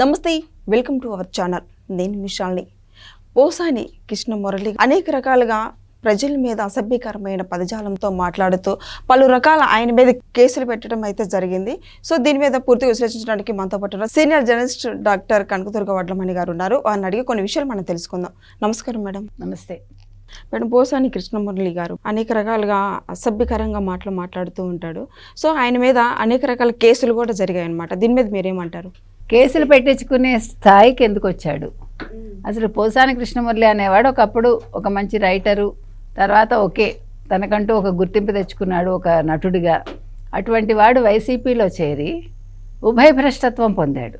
నమస్తే welcome to our channel. నేను మిషాల్ని పోసాని కృష్ణ మురళి అనేక రకాలుగా ప్రజల మీద అసభ్యకరమైన పదజాలంతో మాట్లాడుతూ పలు రకాల ఆయన మీద కేసులు పెట్టడం అయితే జరిగింది. సో దీని మీద పూర్తిగా విశ్లేషించడానికి మనతో పాటు senior journalist doctor Kanakadurga Vadlamani garu ఉన్నారు. వారిని అడిగి కొన్ని విషయాలు మనం తెలుసుకుందాం. నమస్కారం మేడం. నమస్తే. మేడం పోసాని కృష్ణమురళి గారు అనేక రకాలుగా అసభ్యకరంగా మాటలు మాట్లాడుతూ ఉంటాడు. సో ఆయన మీద అనేక రకాల కేసులు కూడా జరిగాయి అనమాట దీని మీద మీరేమంటారు? కేసులు పెట్టించుకునే స్థాయికి ఎందుకు వచ్చాడు? అసలు పోసాని కృష్ణమురళి అనేవాడు ఒకప్పుడు ఒక మంచి రైటరు తర్వాత ఓకే తనకంటూ ఒక గుర్తింపు తెచ్చుకున్నాడు ఒక నటుడిగా. అటువంటి వాడు వైసీపీలో చేరి ఉభయ భ్రష్టత్వం పొందాడు.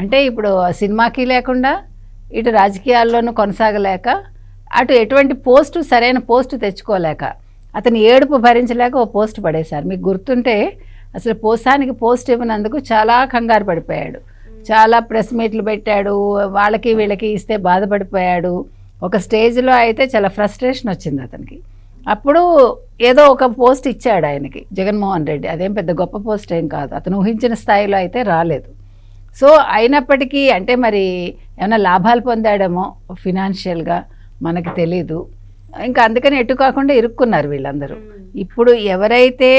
అంటే ఇప్పుడు ఆ సినిమాకి లేకుండా ఇటు రాజకీయాల్లోనూ కొనసాగలేక అటు ఎటువంటి పోస్టు సరైన పోస్టు తెచ్చుకోలేక అతని ఏడుపు భరించలేక ఓ పోస్ట్ పడేశారు. మీకు గుర్తుంటే అసలు పోసానికి పోస్ట్ ఇవ్వనందుకు చాలా కంగారు పడిపోయాడు. చాలా ప్రెస్ మీట్లు పెట్టాడు వాళ్ళకి వీళ్ళకి ఇస్తే బాధపడిపోయాడు. ఒక స్టేజ్లో అయితే చాలా ఫ్రస్ట్రేషన్ వచ్చింది అతనికి. అప్పుడు ఏదో ఒక పోస్ట్ ఇచ్చాడు ఆయనకి జగన్మోహన్ రెడ్డి. అదేం పెద్ద గొప్ప పోస్ట్ ఏం కాదు. అతను ఊహించిన స్థాయిలో అయితే రాలేదు. సో అయినప్పటికీ అంటే మరి ఏమైనా లాభాలు పొందాడేమో ఫినాన్షియల్గా మనకి తెలీదు. ఇంకా అందుకని ఎటు కాకుండా ఇరుక్కున్నారు వీళ్ళందరూ. ఇప్పుడు ఎవరైతే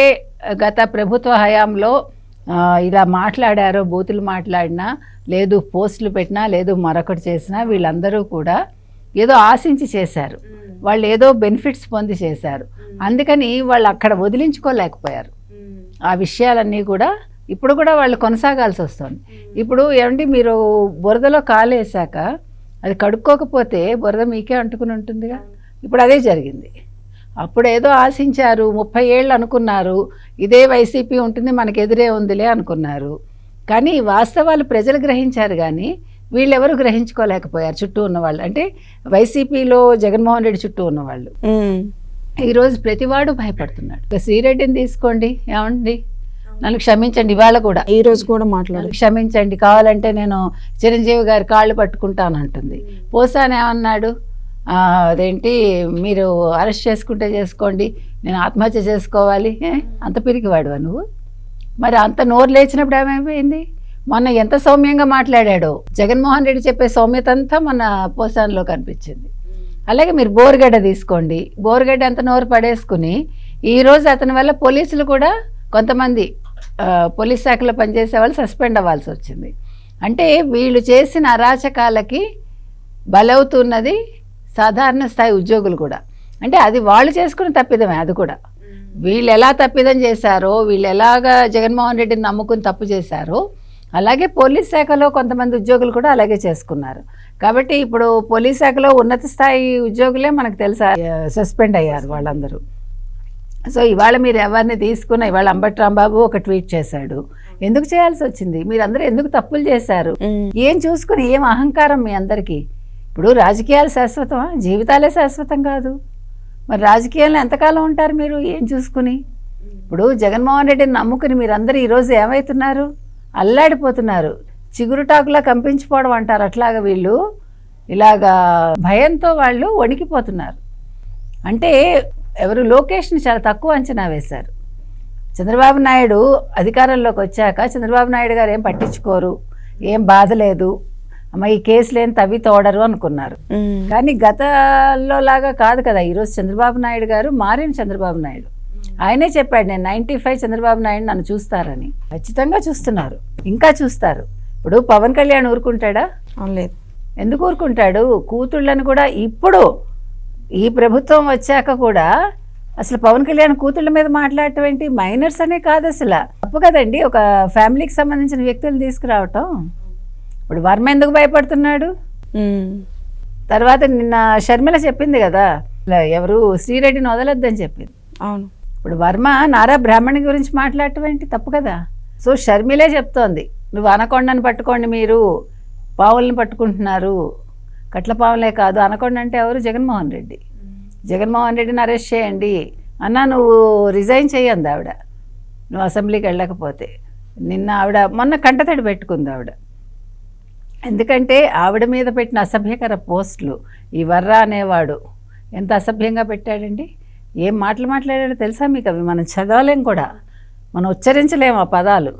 గత ప్రభుత్వ హయాంలో ఇలా మాట్లాడారో బూతులు మాట్లాడినా లేదు పోస్టులు పెట్టినా లేదు మరొకటి చేసినా వీళ్ళందరూ కూడా ఏదో ఆశించి చేశారు. వాళ్ళు ఏదో బెనిఫిట్స్ పొంది చేశారు. అందుకని వాళ్ళు అక్కడ వదిలించుకోలేకపోయారు. ఆ విషయాలన్నీ కూడా ఇప్పుడు కూడా వాళ్ళు కొనసాగాల్సి వస్తుంది. ఇప్పుడు ఏమండి మీరు బురదలో కాలేసాక అది కడుక్కోకపోతే బురద మీకే అంటుకుని ఉంటుందిగా? ఇప్పుడు అదే జరిగింది. అప్పుడు ఏదో ఆశించారు ముప్పై ఏళ్ళు అనుకున్నారు ఇదే వైసీపీ ఉంటుంది మనకు ఎదురే ఉందిలే అనుకున్నారు. కానీ వాస్తవాలు ప్రజలు గ్రహించారు కానీ వీళ్ళెవరు గ్రహించుకోలేకపోయారు చుట్టూ ఉన్నవాళ్ళు. అంటే వైసీపీలో జగన్మోహన్ రెడ్డి చుట్టూ ఉన్నవాళ్ళు. ఈరోజు ప్రతివాడు భయపడుతున్నాడు. ఇక శ్రీరెడ్డిని తీసుకోండి ఏమండి? నన్ను క్షమించండి ఇవాళ కూడా. ఈ రోజు కూడా మాట్లాడు. క్షమించండి కావాలంటే నేను చిరంజీవి గారి కాళ్ళు పట్టుకుంటాను అంటుంది. పోసాని ఏమన్నాడు? "ఆ, అదేంటి మీరు అరెస్ట్ చేసుకుంటే చేసుకోండి నేను ఆత్మహత్య చేసుకోవాలి అంత పిరికివాడువా నువ్వు? మరి అంత నోరు లేచినప్పుడు ఏమైపోయింది? మొన్న ఎంత సౌమ్యంగా మాట్లాడాడో. జగన్మోహన్ రెడ్డి చెప్పే సౌమ్యత అంతా మన పోసాన్లో కనిపించింది. అలాగే మీరు బోరుగడ్డ తీసుకోండి. బోరుగడ్డ అంత నోరు పడేసుకుని ఈరోజు అతని వల్ల పోలీసులు కూడా కొంతమంది పోలీస్ శాఖలో పనిచేసే వాళ్ళు సస్పెండ్ అవ్వాల్సి వచ్చింది. అంటే వీళ్ళు చేసిన అరాచకాలకి బలవుతున్నది సాధారణ స్థాయి ఉద్యోగులు కూడా. అంటే అది వాళ్ళు చేసుకున్న తప్పిదమే అది కూడా. వీళ్ళు ఎలా తప్పిదం చేశారో వీళ్ళు ఎలాగా జగన్మోహన్ రెడ్డిని నమ్ముకుని తప్పు చేశారో అలాగే పోలీస్ శాఖలో కొంతమంది ఉద్యోగులు కూడా అలాగే చేసుకున్నారు. కాబట్టి ఇప్పుడు పోలీస్ శాఖలో ఉన్నత స్థాయి ఉద్యోగులే మనకు తెలుసా సస్పెండ్ అయ్యారు వాళ్ళందరూ. సో ఇవాళ మీరు ఎవరిని తీసుకున్న ఇవాళ అంబటి రాంబాబు ఒక ట్వీట్ చేశాడు. ఎందుకు చేయాల్సి వచ్చింది? మీరందరూ ఎందుకు తప్పులు చేశారు? ఏం చూసుకుని ఏం అహంకారం మీ అందరికీ? ఇప్పుడు రాజకీయాలు శాశ్వతమా? జీవితాలే శాశ్వతం కాదు. మరి రాజకీయాలను ఎంతకాలం ఉంటారు మీరు ఏం చూసుకుని? ఇప్పుడు జగన్మోహన్ రెడ్డిని నమ్ముకుని మీరందరూ ఈరోజు ఏమవుతున్నారు అల్లాడిపోతున్నారు. చిగురుటాకులా కంపించిపోవడం అంటారు అట్లాగా వీళ్ళు. ఇలాగా భయంతో వాళ్ళు వణికిపోతున్నారు. అంటే ఎవరు లోకేష్ని చాలా తక్కువ అంచనా వేశారు. చంద్రబాబు నాయుడు అధికారంలోకి వచ్చాక చంద్రబాబు నాయుడు గారు ఏం పట్టించుకోరు ఏం బాధ లేదు. అమ్మ ఈ కేసులు ఏం తవ్వి తోడరు అనుకున్నారు. కానీ గతంలో లాగా కాదు కదా. ఈరోజు చంద్రబాబు నాయుడు గారు మారిన చంద్రబాబు నాయుడు. ఆయనే చెప్పాడు నేను నైంటీ ఫైవ్ చంద్రబాబు నాయుడు నన్ను చూస్తారని. ఖచ్చితంగా చూస్తున్నారు. ఇంకా చూస్తారు. ఇప్పుడు పవన్ కళ్యాణ్ ఊరుకుంటాడా? లేదు. ఎందుకు ఊరుకుంటాడు? కూతుళ్ళని కూడా ఇప్పుడు ఈ ప్రభుత్వం వచ్చాక కూడా అసలు పవన్ కళ్యాణ్ కూతుళ్ళ మీద మాట్లాడటం ఏంటి? మైనర్స్ అనే కాదు అసలు. తప్పు కదండి. ఒక ఫ్యామిలీకి సంబంధించిన వ్యక్తులు తీసుకురావటం. ఇప్పుడు వర్మ ఎందుకు భయపడుతున్నాడు? తర్వాత నిన్న షర్మిల చెప్పింది కదా ఎవరు శ్రీరెడ్డిని వదలొద్దని చెప్పింది. అవును. ఇప్పుడు వర్మ నారా బ్రాహ్మణి గురించి మాట్లాడటం ఏంటి? తప్పు కదా. సో షర్మిలే చెప్తోంది నువ్వు అనకొండని పట్టుకోండి మీరు పావుల్ని పట్టుకుంటున్నారు. కట్ల పావులే కాదు అనకొండ అంటే ఎవరు? జగన్మోహన్ రెడ్డి. జగన్మోహన్ రెడ్డిని అరెస్ట్ చేయండి. అన్న నువ్వు రిజైన్ చేయండి ఆవిడ. నువ్వు అసెంబ్లీకి వెళ్ళకపోతే. నిన్న ఆవిడ మొన్న కంటతడి పెట్టుకుంది ఆవిడ. ఎందుకంటే ఆవిడ మీద పెట్టిన అసభ్యకర పోస్టులు ఈ వర్రా అనేవాడు. ఎంత అసభ్యంగా పెట్టాడండి? ఏం మాటలు మాట్లాడాడో తెలుసా మీకు అవి? మనం చదవలేం కూడా. మనం ఉచ్చరించలేము ఆ పదాలు.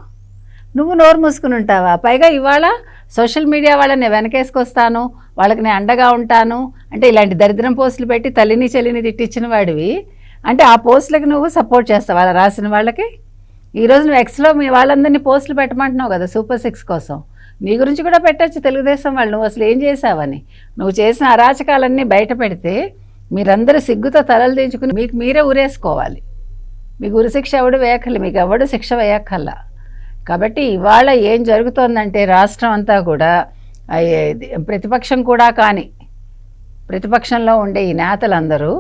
నువ్వు నోరు మూసుకుని ఉంటావా? పైగా ఇవాళ సోషల్ మీడియా వాళ్ళని వెనకేసుకొస్తాను వాళ్ళకి నేను అండగా ఉంటాను. అంటే ఇలాంటి దరిద్రం పోస్టులు పెట్టి తల్లిని చెల్లిని తిట్టించిన వాడివి. అంటే ఆ పోస్టులకు నువ్వు సపోర్ట్ చేస్తావు? అలా రాసిన వాళ్ళకి? ఈరోజు నువ్వు ఎక్స్లో మీ వాళ్ళందరినీ పోస్టులు పెట్టమంటున్నావు కదా సూపర్ సిక్స్ కోసం. నీ గురించి కూడా పెట్టచ్చు తెలుగుదేశం వాళ్ళు. నువ్వు అసలు ఏం చేసావని నువ్వు చేసిన అరాచకాలన్నీ బయట పెడితే మీరందరూ సిగ్గుతో తలలు దించుకుని మీకు మీరే ఉరేసుకోవాలి మీకు ఉరిశిక్ష ఎవడు వేయక్కర్లే మీకు ఎవడు శిక్ష వేయక్కర్లా. కాబట్టి ఇవాళ ఏం జరుగుతోందంటే రాష్ట్రం అంతా కూడా ఇది ప్రతిపక్షం కూడా కానీ ప్రతిపక్షంలో ఉండే ఈ నేతలందరూ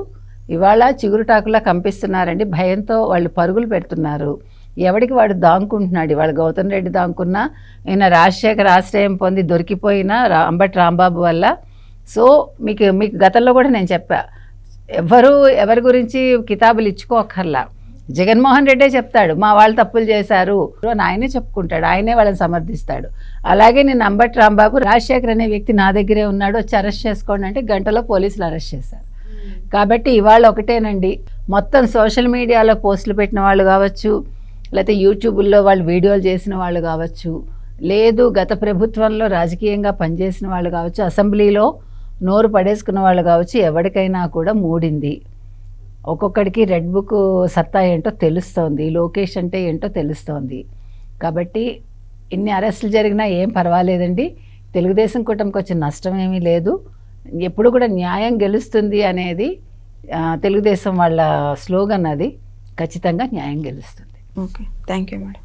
ఇవాళ చిగురుటాకులా కంపిస్తున్నారండి. భయంతో వాళ్ళు పరుగులు పెడుతున్నారు. ఎవడికి వాడు దాంకుంటున్నాడు? ఇవాళ గౌతమ్ రెడ్డి దాంకున్నా ఈయన రాజశేఖర్ ఆశ్రయం పొంది దొరికిపోయిన రా- అంబటి రాంబాబు వల్ల. సో మీకు మీకు గతంలో కూడా నేను చెప్పా ఎవరు ఎవరి గురించి కితాబులు ఇచ్చుకోకర్లా జగన్మోహన్ రెడ్డే చెప్తాడు మా వాళ్ళు తప్పులు చేశారు అని ఆయనే చెప్పుకుంటాడు ఆయనే వాళ్ళని సమర్థిస్తాడు. అలాగే నేను అంబటి రాంబాబు రాజశేఖర్ అనే వ్యక్తి నా దగ్గరే ఉన్నాడు వచ్చి అరెస్ట్ చేసుకోండి అంటే గంటలో పోలీసులు అరెస్ట్ చేశారు. కాబట్టి ఇవాళ ఒకటేనండి మొత్తం సోషల్ మీడియాలో పోస్టులు పెట్టిన వాళ్ళు కావచ్చు లేకపోతే యూట్యూబ్లో వాళ్ళు వీడియోలు చేసిన వాళ్ళు కావచ్చు లేదు గత ప్రభుత్వంలో రాజకీయంగా పనిచేసిన వాళ్ళు కావచ్చు అసెంబ్లీలో నోరు పడేసుకున్న వాళ్ళు కావచ్చు ఎవరికైనా కూడా మూడింది. ఒక్కొక్కడికి రెడ్ బుక్ సత్తా ఏంటో తెలుస్తోంది లోకేష్ అంటే ఏంటో తెలుస్తోంది. కాబట్టి ఇన్ని అరెస్టులు జరిగినా ఏం పర్వాలేదండి. తెలుగుదేశం కూటమికి వచ్చిన నష్టం ఏమీ లేదు. ఎప్పుడు కూడా న్యాయం గెలుస్తుంది అనేది తెలుగుదేశం వాళ్ళ స్లోగన్ అది. ఖచ్చితంగా న్యాయం గెలుస్తుంది. Okay thank you madam